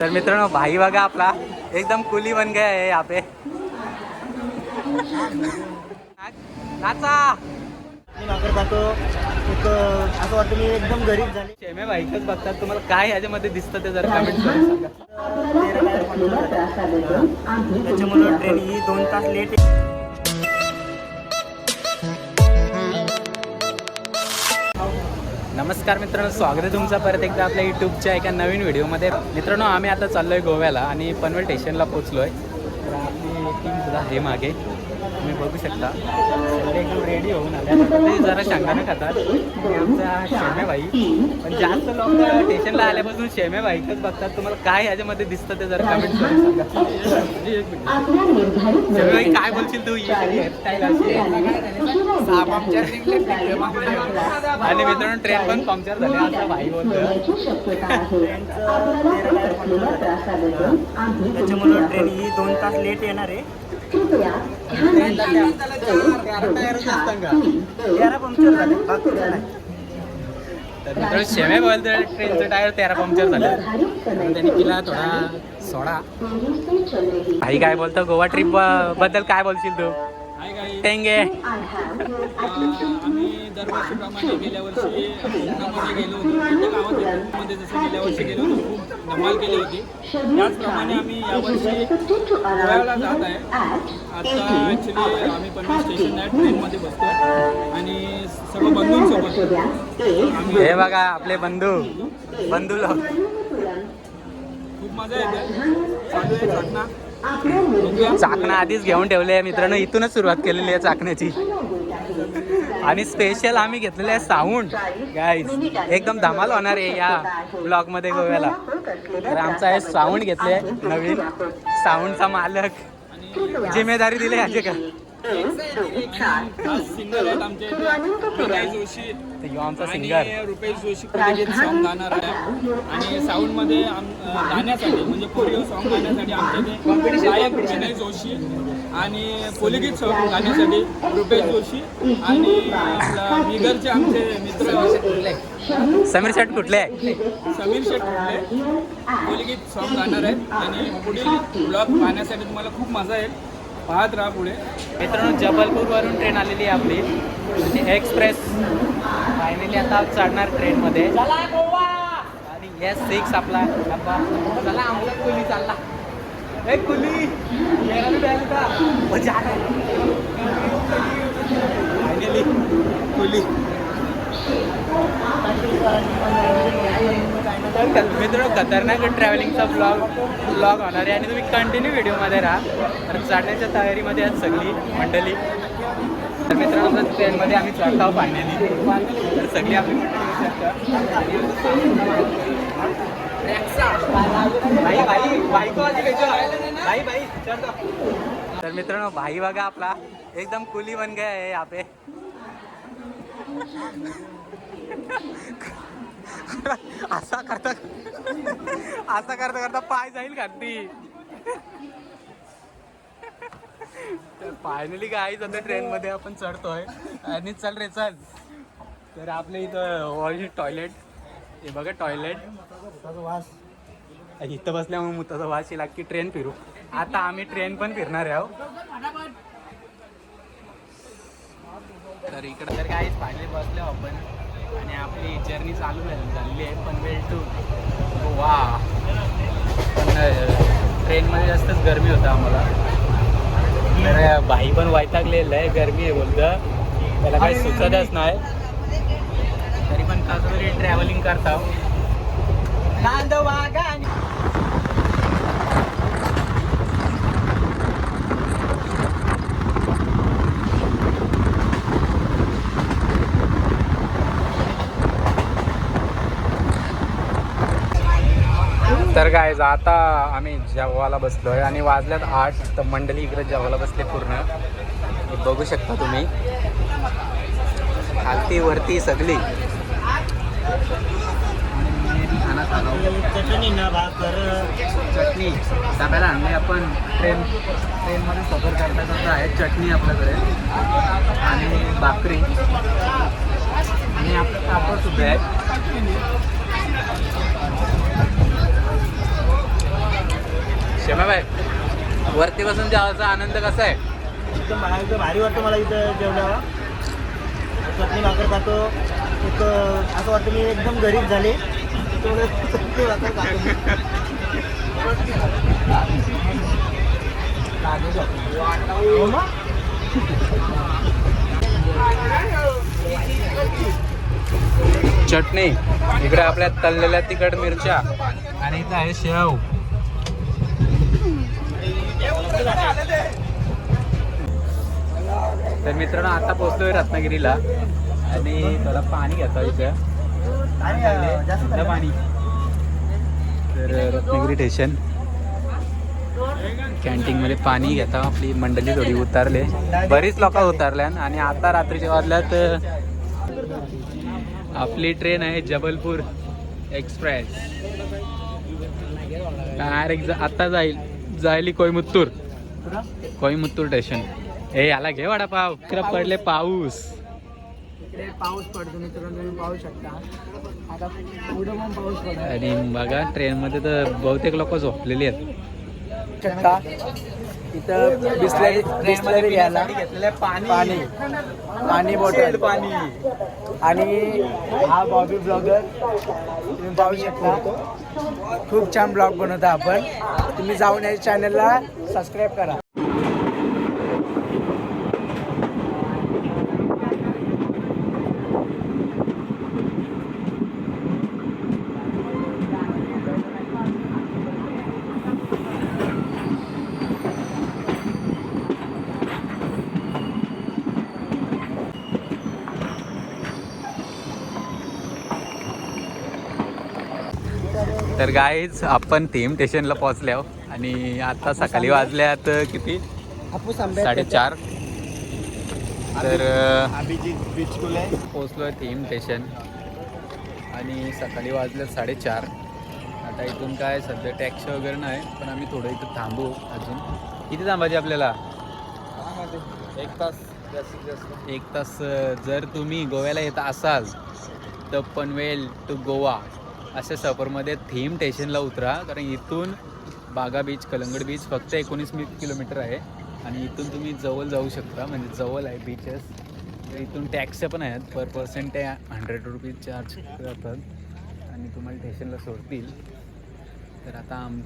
तर मित्रांनो भाई बघा आपला. एकदम कुली बन गया है यहाँ पे. नाचा. मी असं वाटतं मी एकदम गरीब झाले शेमे बाईकच बघतात. तुम्हाला काय याच्यामध्ये दिसतं ते जरा कमेंट करून सांगा. त्याच्यामुळं ट्रेन ही दोन तास लेट नमस्कार मित्रांनो स्वागत आहे तुमचं परत एकदा आपल्या यूट्यूबच्या एका नवीन व्हिडिओमध्ये. मित्रांनो आम्ही आता चाललो आहे गोव्याला आणि पनवेल स्टेशनला पोचलो आहे तर टीम सुद्धा आहे मागे. तुम्ही बघू शकता. सगळे एकदम रेडी होऊन आले ते जरा शांगाने खातात. आमचा शेमेबाई पण जास्त लोक स्टेशनला आल्यापासून शेमेबाईकच बघतात. तुम्हाला काय याच्यामध्ये दिसतं ते जरा कमेंट करून सांगा. एक मिनिट. शेमेबाई काय बोलशील तू? आणि मित्रांनो ट्रेन पण पंक्चर झाले. असं भाई बोलतो त्याच्यामुळं ट्रेन ही दोन तास लेट येणार आहे. तेरा काय नाही. तर मित्रांनो शेमे बोलतो ट्रेनचं टायर तेरा पंक्चर झालं. त्यांनी पिला थोडा सोडा. भाई काय बोलतो? गोवा ट्रिपबद्दल काय बोलशील तू? टेंगे. दरवर्षीप्रमाणे गेल्या वर्षी कोकणामध्ये गेलो होतो. प्रत्येक गावात कोकणामध्ये जसं गेल्या वर्षी गेलो होतो खूप धमाल केली होती. त्याचप्रमाणे आम्ही यावर्षी गोव्याला जात आहे. आता ॲक्च्युली आम्ही पनवेल स्टेशनला ट्रेनमध्ये बसतो आणि सर्व बंधूंसोबत हे बघा आपले बंधू बंधू लोक. खूप मजा येते. घटना चाकणं आधीच घेऊन ठेवले आहे मित्रांनो इथूनच सुरुवात केलेली आहे चाकण्याची. आणि स्पेशल आम्ही घेतलेले आहे साऊंड. गाईज एकदम धमाल होणार आहे या ब्लॉगमध्ये गोव्याला तर आमचा आहे साऊंड घेतले नवीन. साऊंडचा मालक. जिम्मेदारी दिली याचे का? आमचे सिंगर. रुपेश जोशी कोलिगीत सॉन्ग गाणार आहे आणि साऊंडमध्ये गाण्यासाठी म्हणजे कोरिओ सॉन्ग गाण्यासाठी आमच्या इथे गायक विनय जोशी आणि कोलिगीत सॉन्ग गाण्यासाठी रुपेश जोशी आणि बिगरचे आमचे मित्र समीर शेट कुठले? आहे समीर शेठ कुठले? कोलिगीत सॉन्ग गाणार आहेत. आणि पुढील ब्लॉग पाहण्यासाठी तुम्हाला खूप मजा येईल. पाहत राहा पुढे. मित्रांनो जबलपूरवरून ट्रेन आलेली आहे आपली. म्हणजे एक्सप्रेस फायनली आता चढणार ट्रेनमध्ये आणि एस सिक्स आपला डब्बा. चला आमचा कुली चालला. ए कुली! फायनली कुली. तर खतरनाक ट्रॅव्हलिंगचा ब्लॉग ब्लॉग होणार आहे आणि तुम्ही कंटिन्यू व्हिडिओमध्ये राहा. तर चढण्याच्या तयारीमध्ये आहेत सगळी मंडळी. तर मित्रांनो ट्रेनमध्ये आम्ही चढताव पाडलेली तर सगळी आपली मंडळी तर मित्रांनो भाई बघा आपला. एकदम कुली बन गया है यहाँ पे. असा करता असा करता करता पाय जाईल खाली फायनली काय सध्या ट्रेन मध्ये आपण चढतोय. आणि चल रे चल. तर आपल्या इथं वॉल टॉयलेट हे बघा टॉयलेट वास इथं बसल्यामुळे मुताचा वास येईल की ट्रेन फिरू. आता आम्ही ट्रेन पण फिरणार आहे आहो. तर इकडं तर काय फायनली बसले आपण. आणि आपली जर्नी चालू झाली झालेली आहे पनवेल टू गोवा. पण ट्रेनमध्ये जास्तच गरमी होतं आम्हाला. तर भाई पण वैतागलेलं आहे गरमी आहे बोलतं. त्याला काही सुचतच नाही. तरी पण कसं तरी ट्रॅव्हलिंग करता तर काय आता आम्ही जेवायला बसलोय आणि वाजल्यात आठ तर मंडळी इकडे जेवायला बसले पूर्ण. बघू शकता तुम्ही. खालती वरती सगळी. चटणी. ना भाकर चटणी डब्याला आणले आपण ट्रेन ट्रेनमध्ये सफर करता करता आहे चटणी आपल्याकडे. आणि भाकरी. आणि आपण सुद्धा आहे. वरती बसून जेवायचा आनंद कसा आहे? एकदम भारी वाटतं मला इथं जेवल्यावर. चटणी भाकर खातो. एक असं वाटतं मी एकदम गरीब झाले. तेवढं चटणी भाकर खातो मी. हो मग? चटणी. इकडे आपल्या तळलेल्या तिखट मिरच्या. आणि इथं आहे शेव. तर मित्रांनो आता पोहोचलोय रत्नागिरीला. आणि थोडा पाणी घेतो इथं. पाणी तर रत्नागिरी स्टेशन कॅन्टीन मध्ये पाणी घेता. आपली मंडळी थोडी उतरले. बरीच लोक उतरल्या आणि आता रात्रीच्या वाजल्यात आपली ट्रेन आहे जबलपूर एक्सप्रेस. डायरेक्ट आता जाईल. जायली कोईमुत्तूर? कोईमुत्तूर स्टेशन हे याला घे वडापाव. इकडे पडले पाऊस. इकडे पाऊस पडतो मित्रांनो तुम्ही पाहू शकता. आता पुढं पण पाऊस पडतो. आणि बघा ट्रेनमध्ये तर बहुतेक लोक झोपलेली आहेत. इथं बिस्लरी बिस्लरी घ्यायला पाणी. पाणी बॉटल पाणी. आणि हा बॉबी ब्लॉगर तुम्ही पाहू शकता. खूप छान ब्लॉग बनवता आपण. तुम्ही जाऊन या चॅनलला सबस्क्राईब करा. तर गाईज आपण थीम स्टेशनला पोहोचल्या आहो. आणि आता सकाळी वाजल्यात किती? साडेचार. तर स्कूल आहे थीम स्टेशन आणि सकाळी वाजले साडेचार. आता इथून काय सध्या टॅक्स वगैरे नाही पण आम्ही थोडं इथं थांबू अजून. किती थांबायचे आपल्याला? एक तास. जास्तीत जास्त. एक तास जर तुम्ही गोव्याला येत असाल तर पनवेल टू गोवा. अशा सफरमध्ये थीम स्टेशनला उतरा कारण इथून बागा बीच कलंगड बीच फक्त एकोणीस मी किलोमीटर आहे. आणि इथून तुम्ही जवळ जाऊ शकता म्हणजे जवळ आहे बीचेस तर इथून टॅक्स पण आहेत पर पर्सन ते हंड्रेड रुपीज चार्ज करतात. आणि तुम्हाला स्टेशनला सोडतील. तर आता आम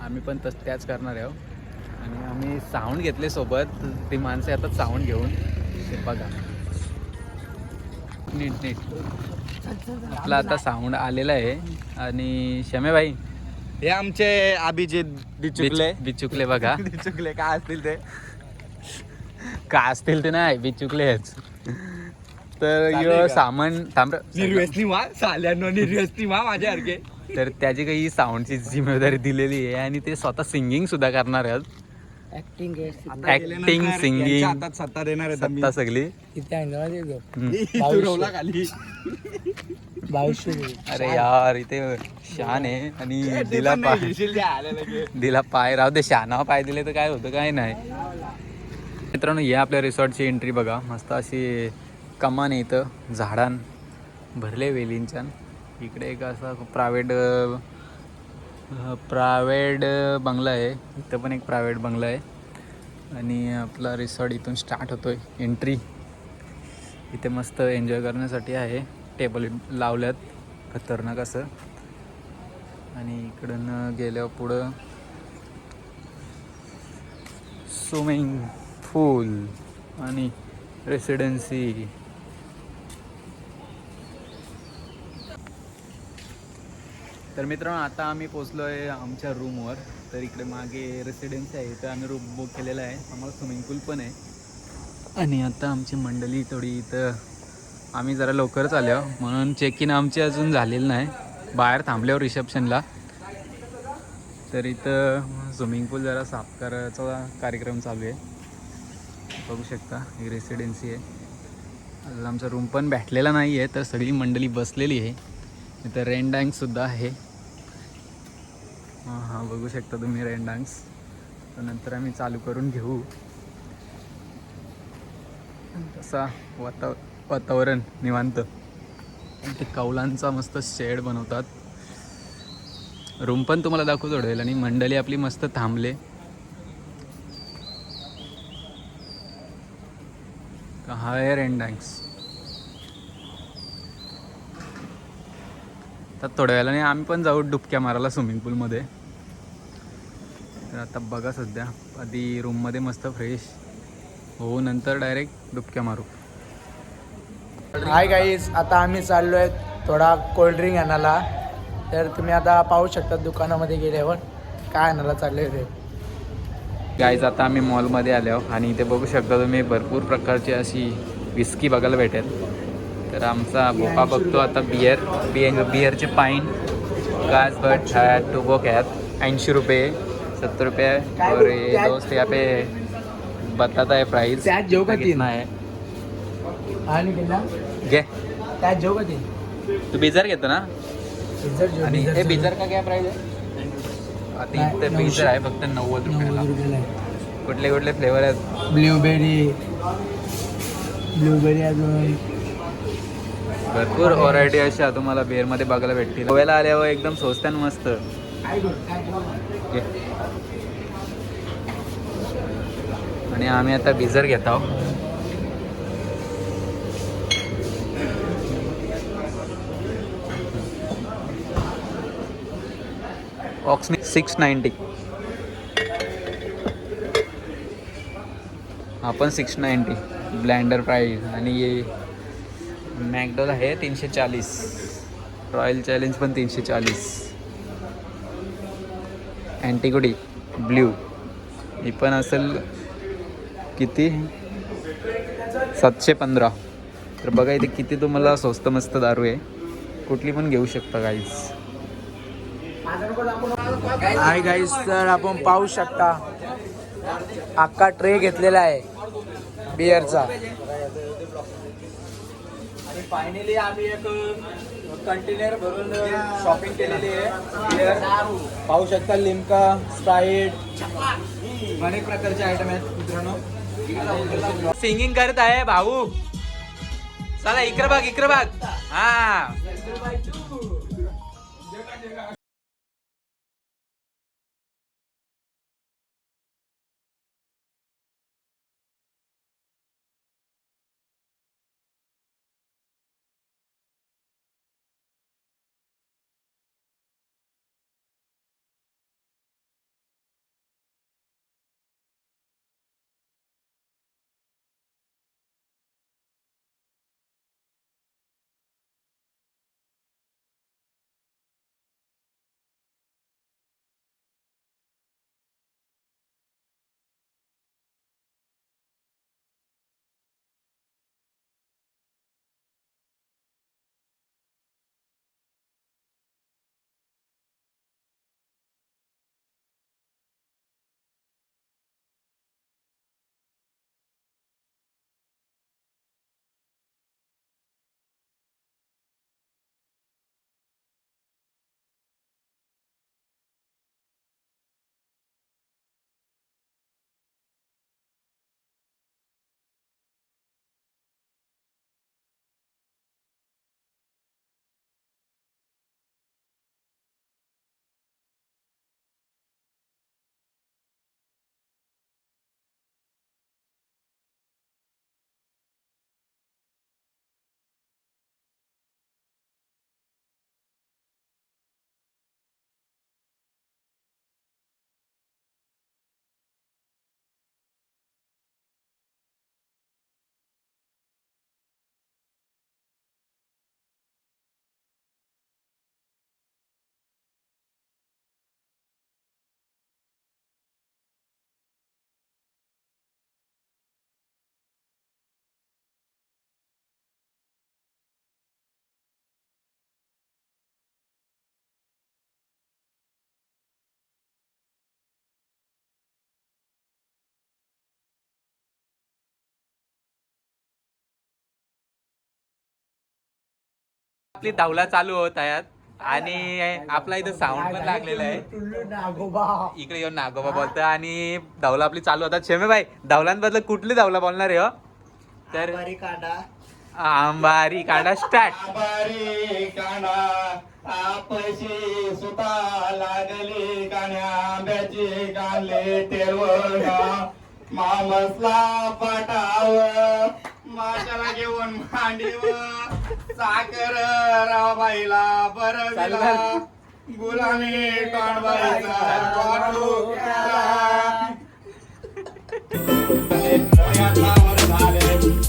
आम्ही पण तस त्याच करणार आहोत. आणि आम्ही साऊंड घेतले सोबत. ती माणसे आता साऊंड घेऊन. बघा. नीट नीट. आपला आता साऊंड आलेला आहे. आणि शमेबाई हे आमचे अभिजित बिचुकले. बिचुकले बघा. बिचुकले काय असतील ते? का असतील ते नाही बिचुकलेच तर चालेल यो का? सामान थांब. निर्व्यसनी वा साल्यांनो निर्व्यसनी वा माझ्यासारखे तर त्याची काही साऊंडची जिम्मेदारी दिलेली आहे आणि ते स्वतः सिंगिंग सुद्धा करणार आहेत. ऍक्टिंग. हातात सत्ता देणार आम्ही. सत्ता सगळी. आहे खाली. बावीसशे अरे यार इथे शान आहे आणि दिला पाय. दिला पाय. राहू दे शानावर पाय दिले तर काय होतं काय नाही. मित्रांनो या आपल्या रिसॉर्टची एंट्री बघा. मस्त अशी कमान आहे इथं. झाडां भरले वेलींच्या इकडे एक असा प्रायव्हेट प्रायव्हेट बंगला आहे. इथं पण एक प्रायव्हेट बंगला आहे. आणि आपला रिसॉर्ट इथून स्टार्ट होतो आहे एंट्री. इथे मस्त एन्जॉय करण्यासाठी आहे. टेबल लावल्यात. खतरनाक असं. आणि इकडनं गेल्यावर पुढं स्विमिंग पूल आणि रेसिडेन्सी तर मित्रांनो आता आम्ही पोचलो आहे आमच्या रूमवर तर इकडे मागे रेसिडेन्सी आहे तर आम्ही रूम बुक केलेला आहे. आम्हाला स्विमिंग पूल पण आहे. आणि आता आमची मंडळी थोडी इथं आम्ही जरा लवकरच आलो. म्हणून चेक इन आमची अजून झालेली नाही. बाहेर थांबल्यावर रिसेप्शनला तर इथं स्विमिंग पूल जरा साफ करायचा कार्यक्रम चालू आहे. बघू शकता ही रेसिडेन्सी आहे. आमचा रूम पण भेटलेला नाही आहे तर सगळी मंडळी बसलेली आहे. इथं रेन डँकसुद्धा आहे. हां हां बघू शकता तुम्ही रेन डँक्स नंतर आम्ही चालू करून घेऊ. तसा वाता वातावरण निवांत. ते कौलांचा मस्त शेड बनवतात. रूम पण तुम्हाला दाखवू थोडं आणि मंडळी आपली मस्त थांबले. हायर एंड डँक्स तर थोड्या वेळाने. आम्ही पण जाऊ डुबक्या मारायला स्विमिंग पूलमध्ये तर आता बघा सध्या. आधी रूममध्ये मस्त फ्रेश हो नंतर डायरेक्ट डुबक्या मारू. हाय गाईज आता आम्ही चाललो आहे थोडा कोल्ड्रिंक आणायला. तर तुम्ही आता पाहू शकता दुकानामध्ये गेल्यावर काय आणायला चालले ते. गाईज आता आम्ही मॉलमध्ये आलो आणि इथे बघू शकता तुम्ही भरपूर प्रकारची अशी विस्की बघायला भेटेल. तर आमचा बोपा बघतो आता बियर बियर बियरचे पाईन काच बट टोबो कॅप ऐंशी रुपये सत्तर रुपये. और ये दोस्त यहाँ पे बताता है प्राइस जेव का? कितना है? घे. का ते तू बिझर घेतो ना? आणि हे बिझर का काय प्राइस आहे आता इथं आहे फक्त नव्वद रुपयाला. आहे. कुठले कुठले फ्लेवर आहेत? ब्ल्यूबेरी ब्ल्यूबेरी अजून. भरपूर व्हरायटी अशा तुम्हाला बेअरमध्ये बघायला भेटतील. गोव्याला आल्यावर एकदम स्वस्त आणि मस्त. आणि आम्ही आता बिझर घेत आहोत. ऑक्स सिक्स नाईन्टी हा पण सिक्स नाईन्टी ब्लँडर प्राईज आणि ये मॅकडॉल आहे तीनशे चाळीस रॉयल चॅलेंज पण तीनशे चाळीस अँटिगुडी ब्ल्यू. ही पण असेल किती? सातशे पंधरा. तर बघा इथे किती तुम्हाला स्वस्त मस्त दारू आहे. कुठली पण घेऊ शकता गाईज हाय गाईज तर आपण पाहू शकता अख्खा ट्रे घेतलेला आहे बिअरचा फायनली आम्ही एक कंटेनर भरून शॉपिंग केलेली आहे. पाहू शकता लिमका स्प्राईट अनेक प्रकारचे आयटम आहेत मित्रांनो. सिंगिंग करत आहे भाऊ. चला इकडे बघ इकडे बघ. हा. आपली धावला चालू होत आहेत. आणि आपला इथं साऊंड पण लागलेला आहे. नागोबा. इकडे येऊन नागोबा बोलतो आणि धावला आपली चालू होतात. शेमे भाई धावलांबद्दल कुठली धावला बोलणार आहे हो? तर कांदा आंबारी काढा स्टार्ट आभारी काना आपशी सुता लागली कान्या आंब्याची मामसला पाटाव. माशाला घेऊन मांडीव साखर राबाईला बरविला. गुलामी काढवायचा काढू झाले